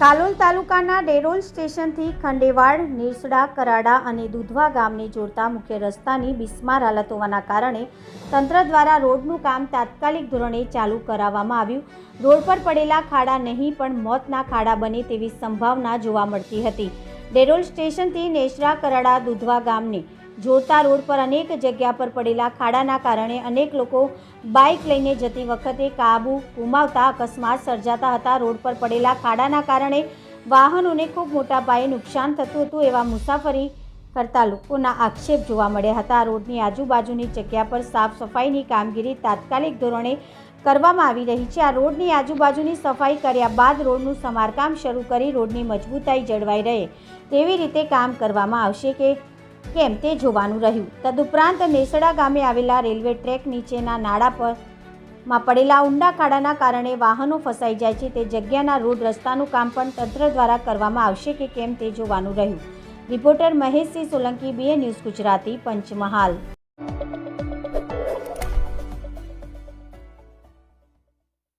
કાલોલ તાલુકાના ડેરોલ સ્ટેશનથી ખંડેવાડ નીરસડા કરાડા અને દુધવા ગામને જોડતા મુખ્ય રસ્તાની બિસ્માર હાલત હોવાના કારણે તંત્ર દ્વારા રોડનું કામ તાત્કાલિક ધોરણે ચાલુ કરાવવામાં આવ્યું. રોડ પર પડેલા ખાડા નહીં, પણ મોતના ખાડા બને તેવી સંભાવના જોવા મળતી હતી. ડેરોલ સ્ટેશનથી નેસડા, કરાડા, દુધવા ગામને જોડતા રોડ પર અનેક જગ્યા પર પડેલા ખાડાના કારણે અનેક લોકો બાઇક લઈને જતી વખતે કાબુ ગુમાવતા અકસ્માત સર્જાતા હતા. રોડ પર પડેલા ખાડાના કારણે વાહનોને ખૂબ મોટા પાયે નુકસાન થતું હતું એવા મુસાફરી કરતા લોકોના આક્ષેપ જોવા મળ્યા હતા. રોડની આજુબાજુની જગ્યા પર સાફ સફાઈની કામગીરી તાત્કાલિક ધોરણે કરવામાં આવી રહી છે. આ રોડની આજુબાજુની સફાઈ કર્યા બાદ રોડનું સમારકામ શરૂ કરી રોડની મજબૂતાઈ જળવાઈ રહે તેવી રીતે કામ કરવામાં આવશે કે કેમ તે જોવાનું રહ્યું. તદુપરાંત નેસડા ગામે આવેલા રેલવે ટ્રેક નીચેના નાળા પરમાં પડેલા ઊંડા ખાડાના કારણે વાહનો ફસાઈ જાય છે. તે જગ્યાના રોડ રસ્તાનું કામ પણ તંત્ર દ્વારા કરવામાં આવશે કે કેમ તે જોવાનું રહ્યું. Reporter Maheshsinh Solanki BA news Gujarati, Panchmahal.